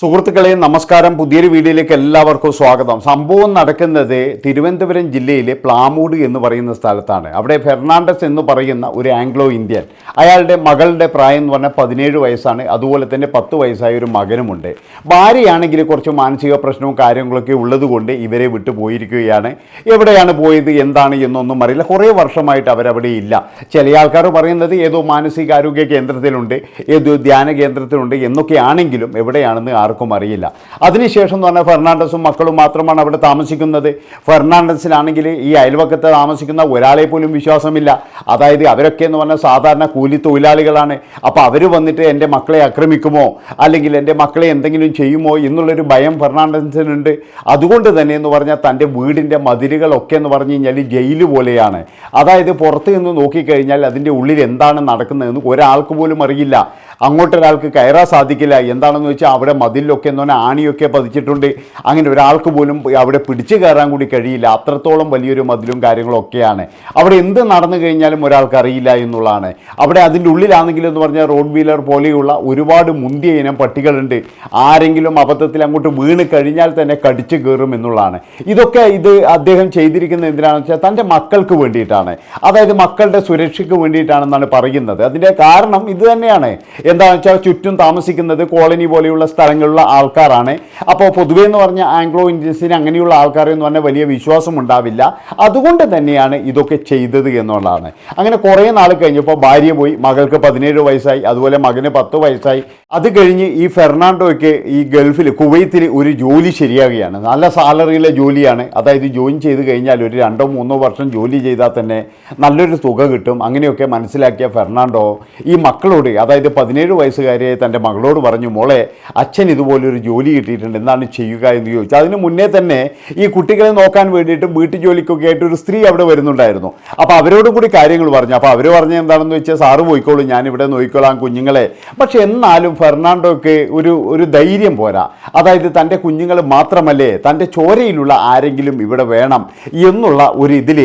സുഹൃത്തുക്കളെ നമസ്കാരം. പുതിയൊരു വീഡിയോയിലേക്ക് എല്ലാവർക്കും സ്വാഗതം. സംഭവം നടക്കുന്നത് തിരുവനന്തപുരം ജില്ലയിലെ പ്ലാമൂട് എന്ന് പറയുന്ന സ്ഥലത്താണ്. അവിടെ ഫെർണാണ്ടസ് എന്ന് പറയുന്ന ഒരു ആംഗ്ലോ ഇന്ത്യൻ. അയാളുടെ മകളുടെ പ്രായം എന്ന് പറഞ്ഞാൽ പതിനേഴ് വയസ്സാണ്. അതുപോലെ തന്നെ പത്ത് വയസ്സായ ഒരു മകനുമുണ്ട്. ഭാര്യയാണെങ്കിൽ കുറച്ച് മാനസിക പ്രശ്നവും കാര്യങ്ങളൊക്കെ ഉള്ളതുകൊണ്ട് ഇവരെ വിട്ടു പോയിരിക്കുകയാണ്. എവിടെയാണ് പോയത്? എന്താണ്? എന്നൊന്നും അറിയില്ല. കുറേ വർഷമായിട്ട് അവരവിടെ ഇല്ല. ചില ആൾക്കാർ പറയുന്നത് ഏതോ മാനസികാരോഗ്യ കേന്ദ്രത്തിലുണ്ട് ഏതോ ധ്യാന കേന്ദ്രത്തിലുണ്ട് എന്നൊക്കെയാണെങ്കിലും എവിടെയാണെന്ന് ആർക്കും അറിയില്ല. അതിനുശേഷം എന്ന് പറഞ്ഞാൽ ഫെർണാണ്ടസും മക്കളും മാത്രമാണ് അവിടെ താമസിക്കുന്നത്. ഫെർണാണ്ടസിനാണെങ്കിൽ ഈ അയൽവക്കത്ത് താമസിക്കുന്ന ഒരാളെ പോലും വിശ്വാസമില്ല. അതായത് അവരൊക്കെ എന്ന് പറഞ്ഞാൽ സാധാരണ കൂലി തൊഴിലാളികളാണ്. അപ്പോൾ അവർ വന്നിട്ട് എന്റെ മക്കളെ ആക്രമിക്കുമോ? അല്ലെങ്കിൽ എന്റെ മക്കളെ എന്തെങ്കിലും ചെയ്യുമോ എന്നുള്ളൊരു ഭയം ഫെർണാണ്ടസിനുണ്ട്. അതുകൊണ്ട് തന്നെ എന്ന് പറഞ്ഞാൽ തന്റെ വീടിന്റെ മതിലുകളൊക്കെ എന്ന് പറഞ്ഞു കഴിഞ്ഞാൽ ജയിൽ പോലെയാണ്. അതായത് പുറത്ത് നിന്ന് നോക്കിക്കഴിഞ്ഞാൽ അതിന്റെ ഉള്ളിൽ എന്താണ് നടക്കുന്നതെന്ന് ഒരാൾക്ക് പോലും അറിയില്ല. അങ്ങോട്ടൊരാൾക്ക് കയറാൻ സാധിക്കില്ല. എന്താണെന്ന് വെച്ചാൽ അവിടെ മതിലൊക്കെ എന്ന് പറഞ്ഞാൽ ആണിയൊക്കെ പതിച്ചിട്ടുണ്ട്. അങ്ങനെ ഒരാൾക്ക് പോലും അവിടെ പിടിച്ചു കയറാൻ കൂടി കഴിയില്ല. അത്രത്തോളം വലിയൊരു മതിലും കാര്യങ്ങളൊക്കെയാണ്. അവിടെ എന്ത് നടന്നു കഴിഞ്ഞാലും ഒരാൾക്ക് അറിയില്ല എന്നുള്ളതാണ്. അവിടെ അതിന്റെ ഉള്ളിലാണെങ്കിലും എന്ന് പറഞ്ഞാൽ റോഡ് വീലർ പോലെയുള്ള ഒരുപാട് മുന്തിയ ഇനം പട്ടികളുണ്ട്. ആരെങ്കിലും അബദ്ധത്തിൽ അങ്ങോട്ട് വീണ് കഴിഞ്ഞാൽ തന്നെ കടിച്ചു കയറും എന്നുള്ളതാണ്. ഇതൊക്കെ ഇത് അദ്ദേഹം ചെയ്തിരിക്കുന്നത് എന്തിനാണെന്ന് വെച്ചാൽ തന്റെ മക്കൾക്ക് വേണ്ടിയിട്ടാണ്. അതായത് മക്കളുടെ സുരക്ഷയ്ക്ക് വേണ്ടിയിട്ടാണെന്നാണ് പറയുന്നത്. അതിന്റെ കാരണം ഇത് തന്നെയാണ്. എന്താണെന്ന് വെച്ചാൽ ചുറ്റും താമസിക്കുന്നത് കോളനി പോലെയുള്ള സ്ഥലങ്ങളിലുള്ള ആൾക്കാരാണ്. അപ്പോൾ പൊതുവേ എന്ന് പറഞ്ഞാൽ ആംഗ്ലോ ഇന്ത്യൻസിന് അങ്ങനെയുള്ള ആൾക്കാരെ എന്ന് പറഞ്ഞാൽ വലിയ വിശ്വാസം ഉണ്ടാവില്ല. അതുകൊണ്ട് തന്നെയാണ് ഇതൊക്കെ ചെയ്തത് എന്നുള്ളതാണ്. അങ്ങനെ കുറേ നാൾ കഴിഞ്ഞപ്പോൾ ഭാര്യ പോയി മകൾക്ക് പതിനേഴ് വയസ്സായി അതുപോലെ മകന് പത്ത് വയസ്സായി. അത് കഴിഞ്ഞ് ഈ ഫെർണാണ്ടോയ്ക്ക് ഈ ഗൾഫിൽ കുവൈത്തിൽ ഒരു ജോലി ശരിയാവുകയാണ്. നല്ല സാലറിയിലെ ജോലിയാണ്. അതായത് ജോയിൻ ചെയ്ത് കഴിഞ്ഞാൽ ഒരു രണ്ടോ മൂന്നോ വർഷം ജോലി ചെയ്താൽ തന്നെ നല്ലൊരു തുക കിട്ടും. അങ്ങനെയൊക്കെ മനസ്സിലാക്കിയ ഫെർണാണ്ടോ ഈ മക്കളോട് അതായത് പതിനേഴ് വയസ്സുകാരിയെ തന്റെ മകളോട് പറഞ്ഞു മോളെ അച്ഛൻ ഇതുപോലൊരു ജോലി കിട്ടിയിട്ടുണ്ട് എന്താണ് ചെയ്യുക എന്ന് ചോദിച്ചു. അതിന് മുന്നേ തന്നെ ഈ കുട്ടികളെ നോക്കാൻ വേണ്ടിയിട്ടും വീട്ടു ജോലിക്കൊക്കെ ആയിട്ട് ഒരു സ്ത്രീ അവിടെ വരുന്നുണ്ടായിരുന്നു. അപ്പോൾ അവരോടും കൂടി കാര്യങ്ങൾ പറഞ്ഞു. അപ്പോൾ അവർ പറഞ്ഞ എന്താണെന്ന് വെച്ചാൽ സാറ് പോയിക്കോളൂ ഞാനിവിടെ നോക്കിക്കോളാം കുഞ്ഞുങ്ങളെ. പക്ഷെ എന്നാലും ഫെർണാണ്ടോയ്ക്ക് ഒരു ഒരു ധൈര്യം പോരാ. അതായത് തന്റെ കുഞ്ഞുങ്ങൾ മാത്രമല്ലേ തന്റെ ചോരയിലുള്ള ആരെങ്കിലും ഇവിടെ വേണം എന്നുള്ള ഒരു ഇതിൽ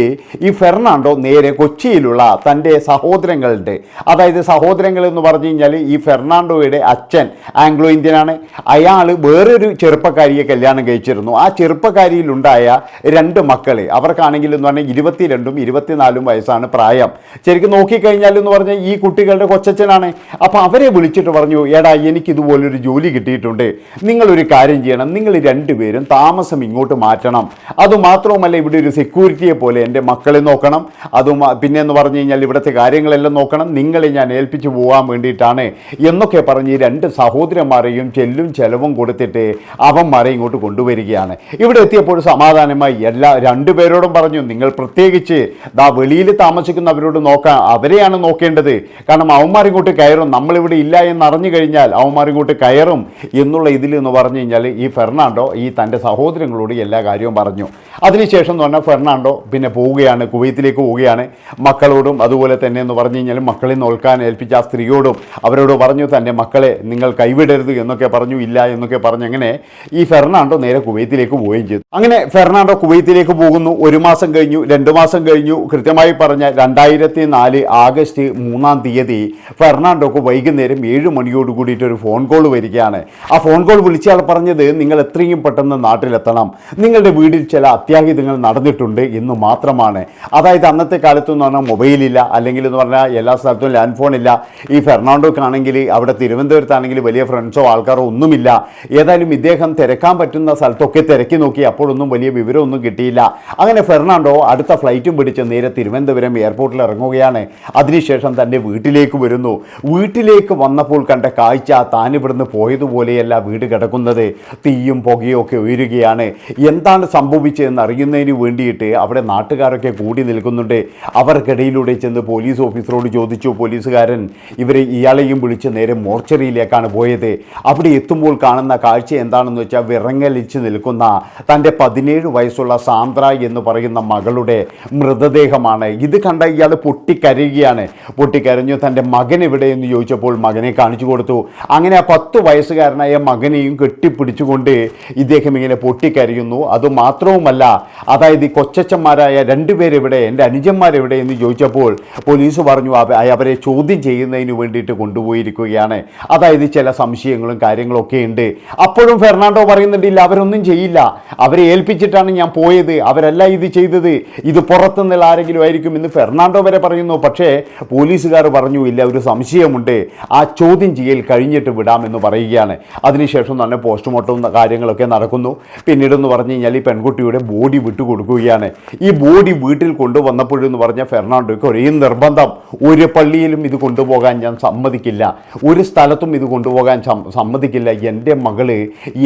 ഈ ഫെർണാണ്ടോ നേരെ കൊച്ചിയിലുള്ള തന്റെ സഹോദരങ്ങളുടെ അതായത് സഹോദരങ്ങൾ എന്ന് പറഞ്ഞു കഴിഞ്ഞാൽ ഈ ഫെർണാണ്ടോയുടെ അച്ഛൻ ആംഗ്ലോ ഇന്ത്യനാണ്. അയാൾ വേറൊരു ചെറുപ്പക്കാരിയെ കല്യാണം കഴിച്ചിരുന്നു. ആ ചെറുപ്പക്കാരിയിലുണ്ടായ രണ്ട് മക്കൾ അവർക്കാണെങ്കിൽ എന്ന് പറഞ്ഞാൽ ഇരുപത്തിരണ്ടും ഇരുപത്തിനാലും വയസ്സാണ് പ്രായം. ശരിക്കും നോക്കിക്കഴിഞ്ഞാൽ എന്ന് പറഞ്ഞാൽ ഈ കുട്ടികളുടെ കൊച്ചച്ഛനാണ്. അപ്പോൾ അവരെ വിളിച്ചിട്ട് പറഞ്ഞു എടാ എനിക്കിതുപോലൊരു ജോലി കിട്ടിയിട്ടുണ്ട്. നിങ്ങളൊരു കാര്യം ചെയ്യണം. നിങ്ങൾ രണ്ടുപേരും താമസം ഇങ്ങോട്ട് മാറ്റണം. അതുമാത്രവുമല്ല ഇവിടെ ഒരു സെക്യൂരിറ്റിയെ പോലെ എന്റെ മക്കളെ നോക്കണം. അതും പിന്നെ എന്ന് പറഞ്ഞു കഴിഞ്ഞാൽ ഇവിടുത്തെ കാര്യങ്ങളെല്ലാം നോക്കണം. നിങ്ങളെ ഞാൻ ഏൽപ്പിച്ചു പോകാൻ വേണ്ടിയിട്ടാണ് എന്നൊക്കെ പറഞ്ഞ് രണ്ട് സഹോദരന്മാരെയും ചെല്ലും ചെലവും കൊടുത്തിട്ട് അവന്മാരെ ഇങ്ങോട്ട് കൊണ്ടുവരികയാണ്. ഇവിടെ എത്തിയപ്പോൾ സമാധാനമായി എല്ലാ രണ്ടുപേരോടും പറഞ്ഞു നിങ്ങൾ പ്രത്യേകിച്ച് ദാ വെളിയിൽ താമസിക്കുന്നവരോട് നോക്കാൻ അവരെയാണ് നോക്കേണ്ടത്. കാരണം അവന്മാരിങ്ങോട്ട് കയറും നമ്മളിവിടെ ഇല്ല എന്ന് അറിഞ്ഞു കഴിഞ്ഞാൽ അവന്മാരിങ്ങോട്ട് കയറും എന്നുള്ള ഇതിൽ എന്ന് പറഞ്ഞു കഴിഞ്ഞാൽ ഈ ഫെർണാണ്ടോ ഈ തന്റെ സഹോദരങ്ങളോട് എല്ലാ കാര്യവും പറഞ്ഞു. അതിനുശേഷം എന്ന് പറഞ്ഞാൽ ഫെർണാണ്ടോ പിന്നെ പോവുകയാണ് കുവൈത്തിലേക്ക് പോവുകയാണ്. മക്കളോടും അതുപോലെ തന്നെ എന്ന് പറഞ്ഞു കഴിഞ്ഞാൽ മക്കളെ നോക്കാൻ ഏൽപ്പിച്ച ആ സ്ത്രീയോടും അവരോട് പറഞ്ഞു തന്റെ മക്കളെ നിങ്ങൾ കൈവിടരുത് എന്നൊക്കെ പറഞ്ഞു ഇല്ല എന്നൊക്കെ പറഞ്ഞു അങ്ങനെ ഈ ഫെർണാണ്ടോ നേരെ കുവൈത്തിലേക്ക് പോവുകയും ചെയ്തു. അങ്ങനെ ഫെർണാണ്ടോ കുവൈത്തിലേക്ക് പോകുന്നു. ഒരു മാസം കഴിഞ്ഞു രണ്ട് മാസം കഴിഞ്ഞു. കൃത്യമായി പറഞ്ഞ രണ്ടായിരത്തി നാല് ആഗസ്റ്റ് മൂന്നാം തീയതി ഫെർണാണ്ടോക്ക് വൈകുന്നേരം ഏഴ് മണിയോട് കൂടിയിട്ട് ഒരു ഫോൺ കോൾ വരികയാണ്. ആ ഫോൺ കോൾ വിളിച്ചയാൾ പറഞ്ഞത് നിങ്ങൾ എത്രയും പെട്ടെന്ന് നാട്ടിലെത്തണം. നിങ്ങളുടെ വീട്ടിൽ ചില അത്യാഹിതങ്ങൾ നടന്നിട്ടുണ്ട് എന്ന് മാത്രമാണ്. അതായത് അന്നത്തെ കാലത്ത് എന്ന് പറഞ്ഞാൽ മൊബൈലില്ല അല്ലെങ്കിൽ എന്ന് പറഞ്ഞാൽ എല്ലാ സ്ഥലത്തും ലാൻഡ് ഫോൺ ഇല്ല ഈ ഫെർണാണ്ടോക്കാണെങ്കിൽ അവിടെ തിരുവനന്തപുരത്താണെങ്കിൽ വലിയ ഫ്രണ്ട്സോ ആൾക്കാരോ ഒന്നുമില്ല. ഏതായാലും ഇദ്ദേഹം തിരക്കാൻ പറ്റുന്ന സ്ഥലത്തൊക്കെ തിരക്കി നോക്കി. അപ്പോഴൊന്നും വലിയ വിവരമൊന്നും കിട്ടിയില്ല. അങ്ങനെ ഫെർണാണ്ടോ അടുത്ത ഫ്ലൈറ്റും പിടിച്ച് നേരെ തിരുവനന്തപുരം എയർപോർട്ടിൽ ഇറങ്ങുകയാണ്. അതിനുശേഷം തന്റെ വീട്ടിലേക്ക് വരുന്നു. വീട്ടിലേക്ക് വന്നപ്പോൾ കണ്ട കാഴ്ച താൻ ഇവിടുന്ന് പോയതുപോലെയല്ല വീട് കിടക്കുന്നത്. തീയും പുകയും ഒക്കെ ഉയരുകയാണ്. എന്താണ് സംഭവിച്ചതെന്ന് അറിയുന്നതിന് വേണ്ടിയിട്ട് അവിടെ നാട്ടുകാരൊക്കെ കൂടി നിൽക്കുന്നുണ്ട്. അവർക്കിടയിലൂടെ ചെന്ന് പോലീസ് ഓഫീസറോട് ചോദിച്ചു. പോലീസുകാരൻ ഇവരെ ഇയാളെയും വിളിച്ച് നേരെ മോർച്ചറിയിലേക്കാണ് പോയത്. അവിടെ എത്തുമ്പോൾ കാണുന്ന കാഴ്ച എന്താണെന്ന് വെച്ചാൽ വിറങ്ങലിച്ച് നിൽക്കുന്ന തന്റെ പതിനേഴ് വയസ്സുള്ള സാന്ദ്ര എന്ന് പറയുന്ന മകളുടെ മൃതദേഹമാണ്. ഇത് കണ്ട ഇയാൾ പൊട്ടിക്കരയുകയാണ്. പൊട്ടിക്കരഞ്ഞു തന്റെ മകൻ എവിടെയെന്ന് ചോദിച്ചപ്പോൾ മകനെ കാണിച്ചു കൊടുത്തു. അങ്ങനെ ആ പത്ത് വയസ്സുകാരനായ മകനെയും കെട്ടിപ്പിടിച്ചുകൊണ്ട് ഇദ്ദേഹം ഇങ്ങനെ പൊട്ടിക്കരയുന്നു. അതുമാത്രവുമല്ല അതായത് ഈ കൊച്ചച്ചന്മാരായ രണ്ടുപേരെവിടെ എന്റെ അനുജന്മാരെവിടെ എന്ന് ചോദിച്ചപ്പോൾ പോലീസ് പറഞ്ഞു അവരെ ചോദ്യം ചെയ്യുന്നതിന് വേണ്ടിയിട്ട് കൊണ്ടുപോയി. കൊണ്ടുപോയിരിക്കുകയാണ്. അതായത് ചില സംശയങ്ങളും കാര്യങ്ങളൊക്കെ ഉണ്ട്. അപ്പോഴും ഫെർണാണ്ടോ പറയുന്നുണ്ടില്ല അവരൊന്നും ചെയ്യില്ല. അവരെ ഏൽപ്പിച്ചിട്ടാണ് ഞാൻ പോയത്. അവരല്ല ഇത് ചെയ്തത്. ഇത് പുറത്തുനിന്നുള്ള ആരെങ്കിലും ആയിരിക്കും എന്ന് ഫെർണാണ്ടോ വരെ പറയുന്നു. പക്ഷേ പോലീസുകാർ പറഞ്ഞു ഇല്ല ഒരു സംശയമുണ്ട്. ആ ചോദ്യം ചെയ്യൽ കഴിഞ്ഞിട്ട് വിടാമെന്ന് പറയുകയാണ്. അതിനുശേഷം തന്നെ പോസ്റ്റ്മോർട്ടം കാര്യങ്ങളൊക്കെ നടക്കുന്നു. പിന്നീടെന്ന് പറഞ്ഞു കഴിഞ്ഞാൽ ഈ പെൺകുട്ടിയുടെ ബോഡി വിട്ടുകൊടുക്കുകയാണ് ഈ ബോഡി വീട്ടിൽ കൊണ്ടുവന്നപ്പോഴെന്ന് പറഞ്ഞ ഫെർണാണ്ടോയ്ക്ക് ഒരേ നിർബന്ധം. ഒരു പള്ളിയിലും ഇത് കൊണ്ടുപോകാൻ ഞാൻ സമ്മതിക്കില്ല ഒരു സ്ഥലത്തും ഇത് കൊണ്ടുപോകാൻ സമ്മതിക്കില്ല. എന്റെ മകൾ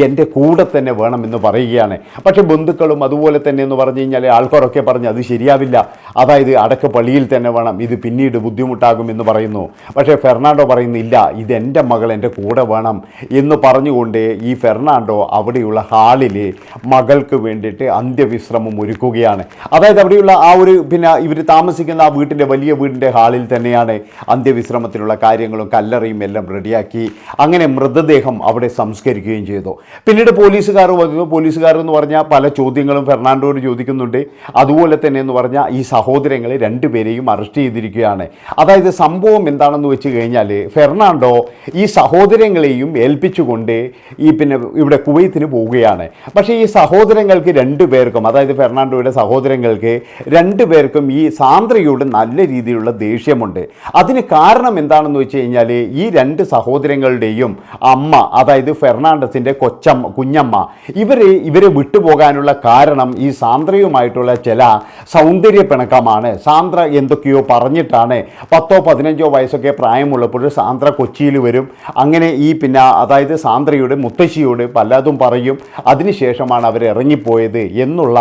എന്റെ കൂടെ തന്നെ വേണമെന്ന് പറയുകയാണ്. പക്ഷേ ബന്ധുക്കളും അതുപോലെ തന്നെ എന്ന് പറഞ്ഞു കഴിഞ്ഞാൽ ആൾക്കാരൊക്കെ പറഞ്ഞ് അത് ശരിയാവില്ല. അതായത് അടക്ക പള്ളിയിൽ തന്നെ വേണം. ഇത് പിന്നീട് ബുദ്ധിമുട്ടാകുമെന്ന് പറയുന്നു. പക്ഷേ ഫെർണാണ്ടോ പറയുന്നില്ല ഇത് എന്റെ മകൾ എന്റെ കൂടെ വേണം. എന്ന് പറഞ്ഞുകൊണ്ട് ഈ ഫെർണാണ്ടോ അവിടെയുള്ള ഹാളിൽ മകൾക്ക് വേണ്ടിയിട്ട് അന്ത്യവിശ്രമം ഒരുക്കുകയാണ്. അതായത് അവിടെയുള്ള ആ ഒരു പിന്നെ ഇവർ താമസിക്കുന്ന ആ വീട്ടിന്റെ വലിയ വീടിന്റെ ഹാളിൽ തന്നെയാണ് അന്ത്യവിശ്രമത്തിലുള്ള കാര്യങ്ങളും കല്ലറയും എല്ലാം റെഡിയാക്കി അങ്ങനെ മൃതദേഹം അവിടെ സംസ്കരിക്കുകയും ചെയ്തു. പിന്നീട് പോലീസുകാർ വന്നു. പോലീസുകാർ എന്ന് പറഞ്ഞാൽ പല ചോദ്യങ്ങളും ഫെർണാണ്ടോട് ചോദിക്കുന്നുണ്ട്. അതുപോലെ തന്നെ എന്ന് പറഞ്ഞാൽ ഈ സഹോദരങ്ങളെ രണ്ടുപേരെയും അറസ്റ്റ് ചെയ്തിരിക്കുകയാണ്. അതായത് സംഭവം എന്താണെന്ന് വെച്ച് കഴിഞ്ഞാൽ ഫെർണാണ്ടോ ഈ സഹോദരങ്ങളെയും ഏൽപ്പിച്ചുകൊണ്ട് ഈ പിന്നെ ഇവിടെ കുവൈത്തിന് പോവുകയാണ്. പക്ഷേ ഈ സഹോദരങ്ങൾക്ക് രണ്ടു പേർക്കും അതായത് ഫെർണാണ്ടോയുടെ സഹോദരങ്ങൾക്ക് രണ്ടു പേർക്കും ഈ സാന്ദ്രയോട് നല്ല രീതിയിലുള്ള ദേഷ്യമുണ്ട്. അതിന് കാരണം എന്താണെന്ന് വെച്ച് കഴിഞ്ഞാൽ ഈ രണ്ട് സഹോദരങ്ങളുടെയും അമ്മ അതായത് ഫെർണാണ്ടസിന്റെ കൊച്ചമ്മ കുഞ്ഞമ്മ ഇവർ ഇവരെ വിട്ടുപോകാനുള്ള കാരണം ഈ സാന്ദ്രയുമായിട്ടുള്ള ചില സൗന്ദര്യ പിണക്കമാണ്. സാന്ദ്ര എന്തൊക്കെയോ പറഞ്ഞിട്ടാണ്. പത്തോ പതിനഞ്ചോ വയസ്സൊക്കെ പ്രായമുള്ളപ്പോൾ സാന്ദ്ര കൊച്ചിയിൽ വരും. അങ്ങനെ ഈ പിന്നെ അതായത് സാന്ദ്രയുടെ മുത്തശ്ശിയോട് പലതും പറയും അതിനുശേഷമാണ് അവർ ഇറങ്ങിപ്പോയത് എന്നുള്ള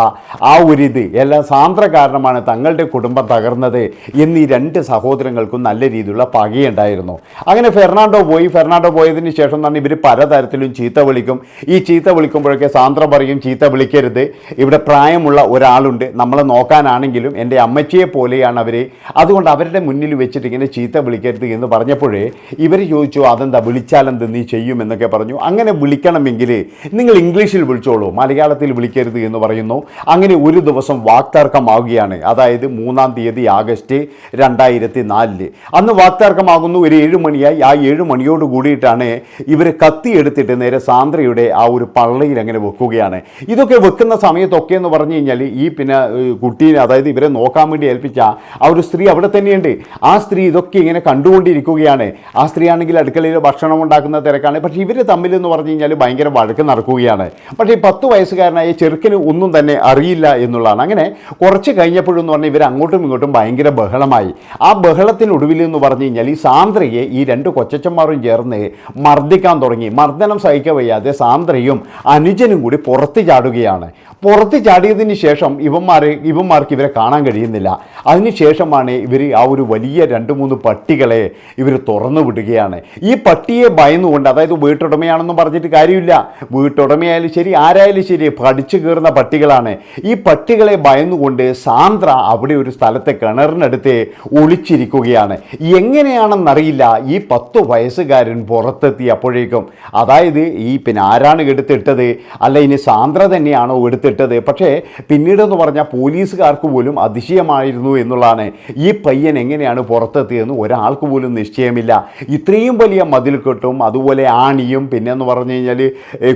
ആ ഒരു ഇത്. എല്ലാം സാന്ദ്ര കാരണമാണ് തങ്ങളുടെ കുടുംബം തകർന്നത് എന്നീ രണ്ട് സഹോദരങ്ങൾക്കും നല്ല രീതിയിലുള്ള പകയുണ്ടായിരുന്നു. അങ്ങനെ ഫെർണാണ്ടോ പോയി ഫെർണാണ്ടോ പോയതിന് ശേഷം തന്നെ ഇവർ പലതരത്തിലും ചീത്ത വിളിക്കും. ഈ ചീത്ത വിളിക്കുമ്പോഴൊക്കെ സാന്ദ്ര പറയും ചീത്ത വിളിക്കരുത്. ഇവിടെ പ്രായമുള്ള ഒരാളുണ്ട്. നമ്മളെ നോക്കാനാണെങ്കിലും എന്റെ അമ്മച്ചിയെ പോലെയാണ് അവർ അതുകൊണ്ട് അവരുടെ മുന്നിൽ വെച്ചിട്ട് ഇങ്ങനെ ചീത്ത വിളിക്കരുത് എന്ന് പറഞ്ഞപ്പോഴേ ഇവർ ചോദിച്ചു അതെന്താ വിളിച്ചാലെന്ത് നീ ചെയ്യും? എന്നൊക്കെ പറഞ്ഞു. അങ്ങനെ വിളിക്കണമെങ്കിൽ നിങ്ങൾ ഇംഗ്ലീഷിൽ വിളിച്ചോളൂ മലയാളത്തിൽ വിളിക്കരുത് എന്ന് പറയുന്നു. അങ്ങനെ ഒരു ദിവസം വാക്തർക്കമാവുകയാണ്. അതായത് മൂന്നാം തീയതി ആഗസ്റ്റ് രണ്ടായിരത്തി നാലിൽ അന്ന് വാക്തർക്കമാകുന്നു ഒരു ഏഴ് മണിയായി ആ ഏഴ് മണിയോട് കൂടിയിട്ടാണ് ഇവർ കത്തിയെടുത്തിട്ട് നേരെ സാന്ദ്രയുടെ ആ ഒരു പള്ളയിൽ അങ്ങനെ വെക്കുകയാണ്. ഇതൊക്കെ വെക്കുന്ന സമയത്തൊക്കെ എന്ന് പറഞ്ഞു കഴിഞ്ഞാൽ ഈ പിന്നെ കുട്ടീനെ അതായത് ഇവരെ നോക്കാൻ വേണ്ടി ഏൽപ്പിച്ച ആ ഒരു സ്ത്രീ അവിടെ തന്നെയുണ്ട്. ആ സ്ത്രീ ഇതൊക്കെ ഇങ്ങനെ കണ്ടുകൊണ്ടിരിക്കുകയാണ്. ആ സ്ത്രീ ആണെങ്കിൽ അടുക്കളയിൽ ഭക്ഷണം ഉണ്ടാക്കുന്ന തിരക്കാണ്. പക്ഷേ ഇവർ തമ്മിൽ എന്ന് പറഞ്ഞു കഴിഞ്ഞാൽ ഭയങ്കര വഴക്ക് നടക്കുകയാണ്. പക്ഷേ ഈ പത്ത് വയസ്സുകാരനായ ചെറുക്കന് ഒന്നും തന്നെ അറിയില്ല എന്നുള്ളതാണ്. അങ്ങനെ കുറച്ച് കഴിഞ്ഞപ്പോഴെന്ന് പറഞ്ഞാൽ ഇവർ അങ്ങോട്ടും ഇങ്ങോട്ടും ഭയങ്കര ബഹളമായി. ആ ബഹളത്തിനൊടുവിൽ എന്ന് പറഞ്ഞു കഴിഞ്ഞാൽ ഈ സാന്ദ്രയെ ഈ രണ്ട് കൊച്ചച്ചന്മാരും ചേർന്ന് മർദ്ദിക്കാൻ തുടങ്ങി. മർദ്ദനം സഹിക്കാൻ വയ്യാതെ സാന്ദ്രയും അനുജനും കൂടി പുറത്ത് ചാടുകയാണ്. പുറത്ത് ചാടിയതിന് ശേഷം ഇവന്മാർ ഇവന്മാർക്ക് ഇവരെ കാണാൻ കഴിയുന്നില്ല. അതിനുശേഷമാണ് ഇവർ ആ ഒരു വലിയ രണ്ട് മൂന്ന് പട്ടികളെ ഇവർ തുറന്നു വിടുകയാണ്. ഈ പട്ടിയെ ഭയന്നുകൊണ്ട് അതായത് വീട്ടുടമയാണെന്നും പറഞ്ഞിട്ട് കാര്യമില്ല. വീട്ടുടമയായാലും ശരി ആരായാലും ശരി പഠിച്ചു കയറുന്ന പട്ടികളാണ്. ഈ പട്ടികളെ ഭയന്നുകൊണ്ട് സാന്ദ്ര അവിടെ ഒരു സ്ഥലത്തെ കിണറിനടുത്ത് ഒളിച്ചിരിക്കുകയാണ്. എങ്ങനെയാണെന്നറിയില്ല. ഈ പത്ത് വയസ്സുകാരൻ പുറത്തെത്തി അപ്പോഴേക്കും അതായത് ഈ പിന്നെ ആരാണ് എടുത്തിട്ടത്? അല്ല ഇനി സാന്ദ്ര തന്നെയാണോ എടുത്തിട്ടത്? പക്ഷേ പിന്നീടെന്ന് പറഞ്ഞാൽ പോലീസുകാർക്ക് പോലും അതിശയമായിരുന്നു എന്നുള്ളതാണ്. ഈ പയ്യൻ എങ്ങനെയാണ് പുറത്തെത്തിയതെന്ന് ഒരാൾക്ക് പോലും നിശ്ചയമില്ല. ഇത്രയും വലിയ മതിൽ കെട്ടും അതുപോലെ ആണിയും പിന്നെ എന്ന് പറഞ്ഞു കഴിഞ്ഞാൽ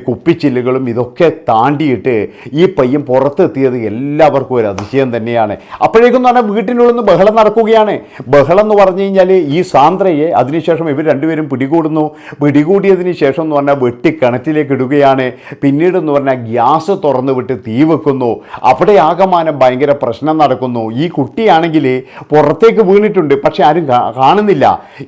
കുപ്പിച്ചില്ലുകളും ഇതൊക്കെ താണ്ടിയിട്ട് ഈ പയ്യൻ പുറത്തെത്തിയത് എല്ലാവർക്കും ഒരു അതിശയം തന്നെയാണ്. അപ്പോഴേക്കും എന്ന് പറഞ്ഞാൽ വീട്ടിനുള്ളിൽ നിന്ന് ബഹളം നടക്കുകയാണ്. ബഹളം എന്ന് പറഞ്ഞു കഴിഞ്ഞാൽ ഈ സാന്ദ്രയെ അതിനുശേഷം ഇവർ രണ്ടുപേരും പിടികൂടുന്നു. പിടികൂടിയതിന് ശേഷം എന്ന് പറഞ്ഞാൽ വെട്ടി കിണറ്റിലേക്ക് ഇടുകയാണ്. പിന്നീട് എന്ന് പറഞ്ഞാൽ ഗ്യാസ് തുറന്നു വിട്ട് തീ വെക്കുന്നു. അവിടെ ആകമാനം ഭയങ്കര പ്രശ്നം നടക്കുന്നു. ഈ കുട്ടിയാണെങ്കിൽ പുറത്തേക്ക് വീണിട്ടുണ്ട്. പക്ഷെ ആരും കാണുന്നില്ല.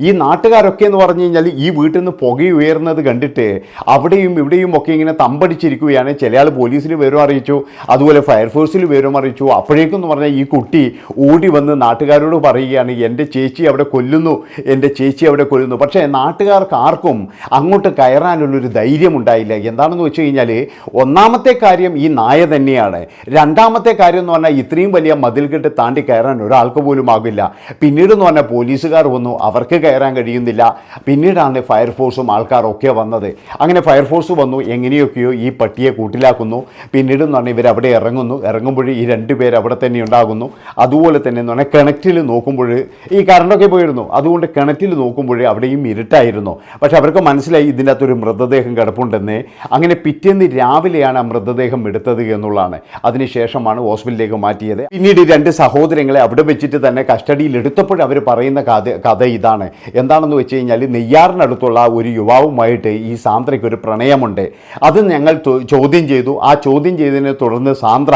ഈ നാട്ടുകാരൊക്കെ എന്ന് പറഞ്ഞു കഴിഞ്ഞാൽ ഈ വീട്ടിൽ നിന്ന് പുക ഉയർന്നത് കണ്ടിട്ട് അവിടെയും ഇവിടെയും ഒക്കെ ഇങ്ങനെ തമ്പടിച്ചിരിക്കുകയാണ്. ചില ആൾ പോലീസിൽ വിവരം അറിയിച്ചു. അതുപോലെ ഫയർഫോഴ്സിൽ വിവരം അറിയിച്ചു. അപ്പോഴേക്കും എന്ന് പറഞ്ഞാൽ ഈ കുട്ടി ഓടി വന്ന് നാട്ടുകാരോട് പറയുകയാണ് എന്റെ ചേച്ചി അവിടെ കൊല്ലുന്നു. എന്റെ ചേച്ചി അവിടെ കൊല്ലുന്നു. പക്ഷേ നാട്ടുകാർക്ക് ആർക്കും അങ്ങോട്ട് കയറാനുള്ളൊരു ധൈര്യം ഉണ്ടായില്ല എന്താണെന്ന് വെച്ച് കഴിഞ്ഞാൽ ഒന്നാമത്തെ കാര്യം ഈ നായ തന്നെയാണ്. രണ്ടാമത്തെ കാര്യം എന്ന് പറഞ്ഞാൽ ഇത്രയും വലിയ മതിൽ കെട്ട് താണ്ടി കയറാൻ ഒരാൾക്ക് പോലും ആകില്ല. പിന്നീട് എന്ന് പറഞ്ഞാൽ പോലീസുകാർ വന്നു. അവർക്ക് കയറാൻ കഴിയുന്നില്ല. പിന്നീടാണ് ഫയർഫോഴ്സും ആൾക്കാരൊക്കെ വന്നത്. അങ്ങനെ ഫയർഫോഴ്സ് വന്നു. എങ്ങനെയൊക്കെയോ ഈ പട്ടിയെ കൂട്ടിലാക്കുന്നു. പിന്നീട് എന്ന് പറഞ്ഞാൽ ഇവരവിടെ ഇറങ്ങുന്നു. ഇറങ്ങുമ്പോൾ ഈ രണ്ട് പേര് അവിടെ തന്നെ ഉണ്ടാകുന്നു. അതുപോലെ തന്നെ എന്ന് പറഞ്ഞാൽ കിണറ്റിൽ നോക്കുമ്പോൾ ഈ കറണ്ടൊക്കെ പോയിരുന്നു. അതുകൊണ്ട് കിണറ്റിൽ നോക്കുമ്പോൾ നോക്കുമ്പോൾ അവിടെയും ഇരുട്ടായിരുന്നു. പക്ഷേ അവർക്ക് മനസ്സിലായി ഇതിന്റെ അകത്തൊരു മൃതദേഹം കിടപ്പുണ്ടെന്ന്. അങ്ങനെ പിറ്റേന്ന് രാവിലെയാണ് ആ മൃതദേഹം എടുത്തത് എന്നുള്ളതാണ്. അതിനുശേഷമാണ് ഹോസ്പിറ്റലിലേക്ക് മാറ്റിയത്. പിന്നീട് രണ്ട് സഹോദരങ്ങളെ അവിടെ വെച്ചിട്ട് തന്നെ കസ്റ്റഡിയിൽ എടുത്തപ്പോൾ അവർ പറയുന്ന കഥ കഥ ഇതാണ്. എന്താണെന്ന് വെച്ച് കഴിഞ്ഞാൽ നെയ്യാറിനടുത്തുള്ള ഒരു യുവാവുമായിട്ട് ഈ സാന്ദ്രയ്ക്ക് ഒരു പ്രണയമുണ്ട്. അത് ഞങ്ങൾ ചോദ്യം ചെയ്തു. ആ ചോദ്യം ചെയ്തതിനെ തുടർന്ന് സാന്ദ്ര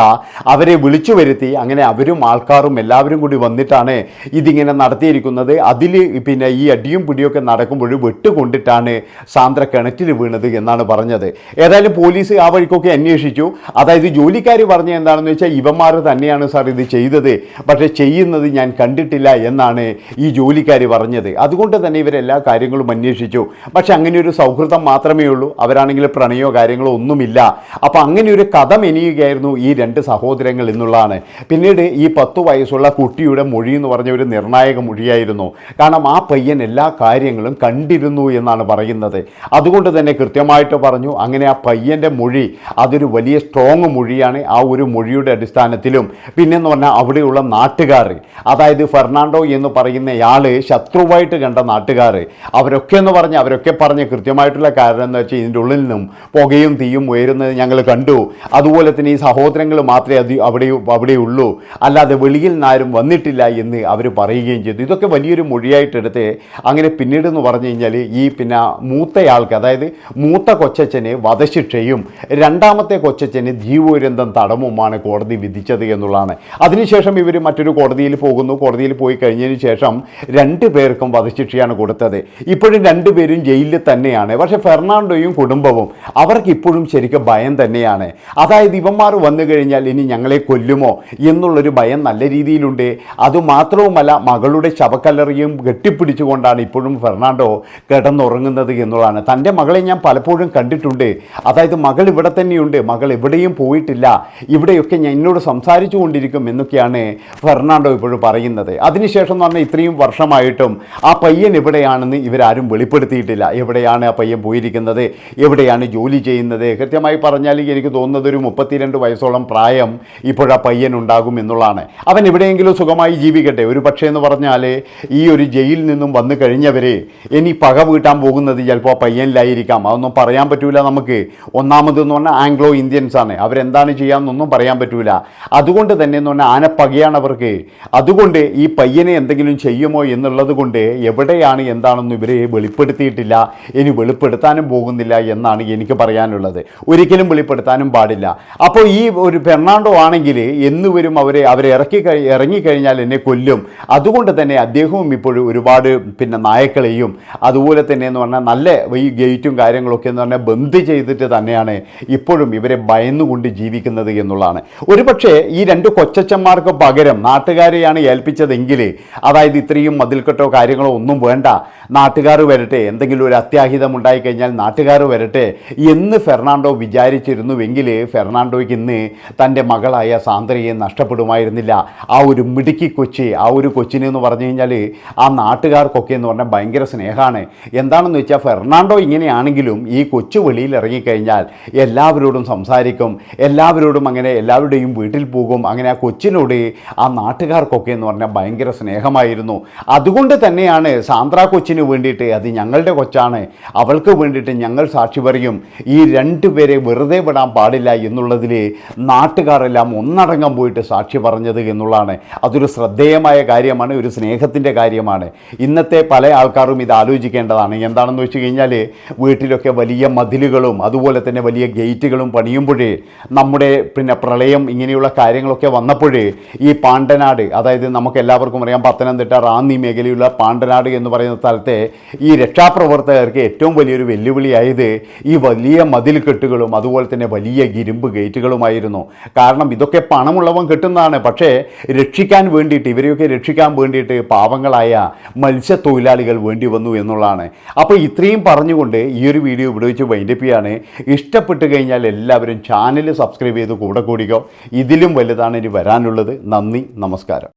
അവരെ വിളിച്ചു വരുത്തി. അങ്ങനെ അവരും ആൾക്കാരും എല്ലാവരും കൂടി വന്നിട്ടാണ് ഇതിങ്ങനെ നടത്തിയിരിക്കുന്നത്. അതിൽ പിന്നെ ഈ അടിയും പിടിയൊക്കെ നടക്കുമ്പോൾ വെട്ടുകൊണ്ടിട്ടാണ് സാന്ദ്ര കിണറ്റിൽ വീണത് എന്നാണ് പറഞ്ഞത്. ഏതായാലും പോലീസ് ആ വഴിക്കൊക്കെ അന്വേഷിച്ചു. അതായത് ജോലിക്കാർ പറഞ്ഞ എന്താണെന്ന് വെച്ചാൽ ഇവന്മാർ തന്നെയാണ് സാർ ഇത് ചെയ്തത്. പക്ഷേ ചെയ്യുന്നത് ഞാൻ കണ്ടിട്ടില്ല എന്നാണ് ഈ ജോലിക്കാർ പറഞ്ഞത്. അതുകൊണ്ട് തന്നെ ഇവരെല്ലാ കാര്യങ്ങളും അന്വേഷിച്ചു. പക്ഷെ അങ്ങനെ ഒരു സൗഹൃദം മാത്രമേ ഉള്ളൂ. അവരാണെങ്കിൽ പ്രണയോ കാര്യങ്ങളോ ഒന്നുമില്ല. അപ്പോൾ അങ്ങനെ ഒരു കഥ മെനിയുകയായിരുന്നു ഈ രണ്ട് സഹോദരങ്ങൾ എന്നുള്ളതാണ്. പിന്നീട് ഈ പത്ത് വയസ്സുള്ള കുട്ടിയുടെ മൊഴി എന്ന് പറഞ്ഞ ഒരു നിർണായക മൊഴിയായിരുന്നു. കാരണം ആ പയ്യൻ എല്ലാ കാര്യങ്ങളും കണ്ടിരുന്നു എന്നാണ് പറയുന്നത്. അതുകൊണ്ട് തന്നെ കൃത്യമായിട്ട് പറഞ്ഞു അങ്ങനെ ആ പയ്യന്റെ മൊഴി അതൊരു വലിയ സ്ട്രോങ് മൊഴിയാണ്. ആ ഒരു മൊഴിയുടെ അടിസ്ഥാനത്തിലും പിന്നെന്ന് പറഞ്ഞാൽ അവിടെയുള്ള നാട്ടുകാർ അതായത് ഫെർണാണ്ടോ എന്ന് പറയുന്നയാൾ ശത്രുവായിട്ട് കണ്ട നാട്ടുകാർ അവരൊക്കെ എന്ന് പറഞ്ഞ് അവരൊക്കെ പറഞ്ഞ് കൃത്യമായിട്ടുള്ള കാരണം എന്ന് വെച്ചാൽ ഇതിന്റെ ഉള്ളിൽ നിന്നും പുകയും തീയും ഉയരുന്നത് ഞങ്ങൾ കണ്ടു. അതുപോലെ തന്നെ ഈ സഹോദരങ്ങൾ മാത്രമേ അത് അവിടെ അവിടെ ഉള്ളൂ. അല്ലാതെ വെളിയിൽ നിന്നാരും വന്നിട്ടില്ല എന്ന് അവർ പറയുകയും ചെയ്തു. ഇതൊക്കെ വലിയൊരു മൊഴിയായിട്ടെടുത്ത് അങ്ങനെ പിന്നീട് എന്ന് പറഞ്ഞു കഴിഞ്ഞാൽ ഈ പിന്നെ മൂത്തയാൾക്ക് അതായത് മൂത്ത കൊച്ചച്ഛന് വധശിക്ഷയും രണ്ടാമത്തെ കൊച്ചച്ഛന് ജീവപര്യന്തം തടവുമാണ് കോടതി വിധിച്ചത് എന്നുള്ളതാണ്. അതിനുശേഷം ഇവർ മറ്റൊരു കോടതിയിൽ പോകുന്നു. കോടതിയിൽ പോയി കഴിഞ്ഞതിന് ശേഷം രണ്ട് പേർക്കും വധശിക്ഷയാണ് കൊടുത്തത്. ഇപ്പോഴും രണ്ടുപേരും ജയിലിൽ തന്നെയാണ്. പക്ഷേ ഫെർണാണ്ടോയും കുടുംബവും അവർക്ക് ഇപ്പോഴും ശരിക്കും ഭയം തന്നെയാണ്. അതായത് ഇവന്മാർ വന്നു കഴിഞ്ഞാൽ ഇനി ഞങ്ങളെ കൊല്ലുമോ എന്നുള്ളൊരു ഭയം നല്ല രീതിയിലുണ്ട്. അതുമാത്രവുമല്ല മകളുടെ ശവക്കല്ലറിയും കെട്ടിപ്പിടിച്ചുകൊണ്ടാണ് ഇപ്പോഴും ഫെർണാണ്ടോ കിടന്നുറങ്ങുന്നത് എന്നുള്ളതാണ്. തന്റെ മകളെ ഞാൻ പലപ്പോഴും കണ്ടിട്ടുണ്ട്. അതായത് മകൾ ഇവിടെ തന്നെയുണ്ട്. മകൾ എവിടെയും പോയിട്ടില്ല. ഇവിടെയൊക്കെ ഞാൻ എന്നോട് സംസാരിച്ചു കൊണ്ടിരിക്കും എന്നൊക്കെയാണ് ഫെർണാണ്ടോ ഇപ്പോഴും പറയുന്നത്. അതിനുശേഷം എന്ന് പറഞ്ഞാൽ ഇത്രയും വർഷമായിട്ടും ആ പയ്യൻ എവിടെയാണെന്ന് ഇവരാരും വെളിപ്പെടുത്തിയിട്ടില്ല. എവിടെയാണ് ആ പയ്യൻ പോയിരിക്കുന്നത്? എവിടെയാണ് ജോലി ചെയ്യുന്നത്? കൃത്യമായി പറഞ്ഞാൽ എനിക്ക് തോന്നുന്നത് ഒരു മുപ്പത്തിരണ്ട് വയസ്സോളം പ്രായം ഇപ്പോഴാ പയ്യൻ ഉണ്ടാകും എന്നുള്ളതാണ്. അവൻ എവിടെയെങ്കിലും സുഖമായി ജീവിക്കട്ടെ. ഒരു പക്ഷേ എന്ന് പറഞ്ഞാൽ ഈ ഒരു ജയിലിൽ നിന്നും വന്നു കഴിഞ്ഞവരെ ഇനി പക വീട്ടാൻ പോകുന്നത് ചിലപ്പോൾ പയ്യനിലായിരിക്കാം. അതൊന്നും പറയാൻ പറ്റൂല നമുക്ക്. ഒന്നാമത് എന്ന് പറഞ്ഞാൽ ആംഗ്ലോ ഇന്ത്യൻസ് ആണ്. അവരെന്താണ് ചെയ്യാമെന്നൊന്നും പറയാൻ പറ്റൂല. അതുകൊണ്ട് തന്നെ എന്ന് പറഞ്ഞാൽ ആനപ്പകയാണ് അവർക്ക്. അതുകൊണ്ട് ഈ പയ്യനെ എന്തെങ്കിലും ചെയ്യുമോ എന്നുള്ളത് കൊണ്ട് എവിടെയാണ് എന്താണെന്ന് ഇവരെ വെളിപ്പെടുത്തിയിട്ടില്ല. ഇനി വെളിപ്പെടുത്താനും പോകുന്നില്ല എന്നാണ് എനിക്ക് പറയാനുള്ളത്. ഒരിക്കലും വെളിപ്പെടുത്താനും പാടില്ല. അപ്പോൾ ഈ ഒരു ഫെർണാണ്ടോ ആണെങ്കിൽ എന്ന് വരും അവരെ അവരെ ഇറക്കി കഴി ഇറങ്ങിക്കഴിഞ്ഞാൽ എന്നെ കൊല്ലും. അതുകൊണ്ട് തന്നെ അദ്ദേഹവും ഇപ്പോഴും ഒരുപാട് പിന്നെ നായക്കളെയും അതുപോലെ തന്നെ എന്ന് പറഞ്ഞാൽ നല്ല ഈ ഗേറ്റും കാര്യങ്ങളൊക്കെ എന്ന് പറഞ്ഞാൽ ബന്ദ് ചെയ്തിട്ട് തന്നെയാണ് ഇപ്പോഴും ഇവരെ ഭയന്നുകൊണ്ട് ജീവിക്കുന്നത് എന്നുള്ളതാണ്. ഒരുപക്ഷേ ഈ രണ്ട് കൊച്ചച്ചന്മാർക്ക് പകരം നാട്ടുകാരെയാണ് ഏൽപ്പിച്ചതെങ്കിൽ അതായത് ഇത്രയും മതിൽക്കെട്ടോ കാര്യങ്ങളോ ഒന്നും വേണ്ട. നാട്ടുകാർ വരട്ടെ എന്തെങ്കിലും ഒരു അത്യാഹിതം ഉണ്ടായിക്കഴിഞ്ഞാൽ നാട്ടുകാർ വരട്ടെ എന്ന് ഫെർണാണ്ടോ വിചാരിച്ചിരുന്നുവെങ്കിൽ ഫെർണാണ്ടോയ്ക്ക് ഇന്ന് തന്റെ മകളായ സാന്ദ്രയെ നഷ്ടപ്പെടുമായിരുന്നില്ല. ആ ഒരു മിടുക്കി കൊച്ചി ആ ഒരു കൊച്ചിനെ എന്ന് പറഞ്ഞു കഴിഞ്ഞാൽ ആ നാട്ടുകാർക്കൊക്കെ എന്ന് പറഞ്ഞാൽ ഭയങ്കര സ്നേഹമാണ്. എന്താണെന്ന് വെച്ചാൽ ഫെർണാണ്ടോ ഇങ്ങനെയാണെങ്കിലും ഈ കൊച്ചു വെളിയിൽ ഇറങ്ങിക്കഴിഞ്ഞാൽ എല്ലാവരോടും സംസാരിക്കും എല്ലാവരോടും അങ്ങനെ എല്ലാവരുടെയും വീട്ടിൽ പോകും. അങ്ങനെ ആ കൊച്ചിനോട് ആ നാട്ടുകാർക്കൊക്കെ എന്ന് പറഞ്ഞാൽ ഭയങ്കര സ്നേഹമായിരുന്നു. അതുകൊണ്ട് തന്നെയാണ് സാന്ദ്ര കൊച്ചിന് വേണ്ടിയിട്ട് അത് ഞങ്ങളുടെ കൊച്ചാണ്. അവൾക്ക് വേണ്ടിയിട്ട് ഞങ്ങൾ സാക്ഷി പറയും. ഈ രണ്ടു പേരെ വെറുതെ വിടാൻ പാടില്ല എന്നുള്ളതിൽ നാട്ടുകാരെല്ലാം ഒന്നടങ്കം പോയിട്ട് സാക്ഷി പറഞ്ഞത് എന്നുള്ളതാണ്. അതൊരു ശ്രദ്ധേയമായ കാര്യമാണ് ഒരു സ്നേഹത്തിന്റെ കാര്യമാണ്. ഇന്നത്തെ പല ആൾക്കാരും ഇത് ആലോചിക്കേണ്ടതാണ്. എന്താണെന്ന് വെച്ച് കഴിഞ്ഞാൽ വീട്ടിലൊക്കെ വലിയ മതിലുകളും അതുപോലെ തന്നെ വലിയ ഗേറ്റുകളും പണിയുമ്പോഴേ നമ്മുടെ പിന്നെ പ്രളയം ഇങ്ങനെയുള്ള കാര്യങ്ങളൊക്കെ വന്നപ്പോഴേ ഈ പാണ്ടനാട് അതായത് നമുക്ക് എല്ലാവർക്കും അറിയാം പത്തനംതിട്ട റാന്നി മേഖലയുള്ള പാണ്ടനാട് എന്ന് പറയുന്ന സ്ഥലത്തെ ഈ രക്ഷാപ്രവർത്തകർക്ക് ഏറ്റവും വലിയൊരു വെല്ലുവിളിയായത് ഈ വലിയ മതിൽ കെട്ടുകളും അതുപോലെ തന്നെ വലിയ ഇരുമ്പ് ഗേറ്റുകളുമായിരുന്നു. കാരണം ഇതൊക്കെ പണമുള്ളവൻ കിട്ടുന്നതാണ്. പക്ഷേ രക്ഷിക്കാൻ വേണ്ടിയിട്ട് ഇവരെയൊക്കെ രക്ഷിക്കാൻ വേണ്ടിയിട്ട് പാവങ്ങളായ മത്സ്യത്തൊഴിലാളികൾ വേണ്ടി വന്നു എന്നുള്ളതാണ്. അപ്പോൾ ഇത്രയും പറഞ്ഞുകൊണ്ട് ഈ ഒരു വീഡിയോ ഇവിടെ വെച്ച് വൈൻഡപ്പ് ചെയ്യാണ്. ഇഷ്ടപ്പെട്ട് കഴിഞ്ഞാൽ എല്ലാവരും ചാനൽ സബ്സ്ക്രൈബ് ചെയ്ത് കൂടെ കൂടിക്കോ. ഇതിലും വലുതാണ് ഇനി വരാനുള്ളത്. നന്ദി നമസ്കാരം.